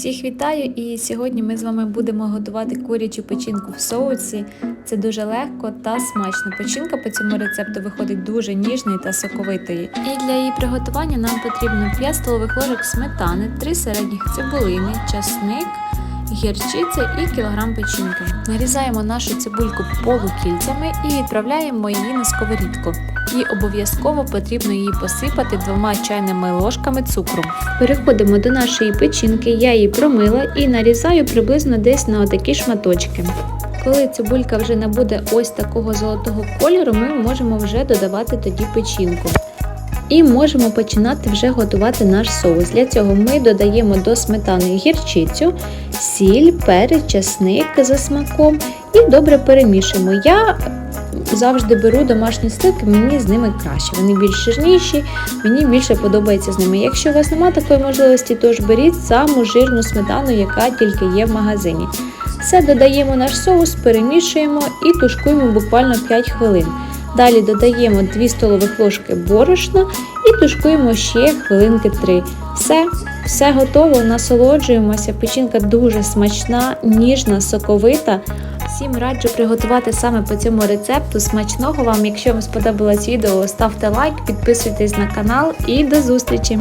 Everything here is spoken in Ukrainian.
Всіх вітаю! І сьогодні ми з вами будемо готувати курячу печінку в соусі. Це дуже легко та смачно. Печінка по цьому рецепту виходить дуже ніжною та соковитою. І для її приготування нам потрібно 5 столових ложок сметани, 3 середніх цибулини, часник, гірчиця і кілограм печінки. Нарізаємо нашу цибульку полукільцями і відправляємо її на сковорідку. І обов'язково потрібно її посипати двома чайними ложками цукру. Переходимо до нашої печінки, я її промила і нарізаю приблизно десь на отакі шматочки. Коли цибулька вже набуде ось такого золотого кольору, ми можемо вже додавати тоді печінку. І можемо починати вже готувати наш соус. Для цього ми додаємо до сметани гірчицю, сіль, перець, часник за смаком і добре перемішуємо. Я завжди беру домашні сливки, мені з ними краще. Вони більш жирніші, мені більше подобається з ними. Якщо у вас немає такої можливості, то ж беріть саму жирну сметану, яка тільки є в магазині. Все додаємо наш соус, перемішуємо і тушкуємо буквально 5 хвилин. Далі додаємо 2 столових ложки борошна і тушкуємо ще хвилинки 3. Все, все готово, насолоджуємося. Печінка дуже смачна, ніжна, соковита. Всім раджу приготувати саме по цьому рецепту. Смачного вам! Якщо вам сподобалось відео, ставте лайк, підписуйтесь на канал і до зустрічі!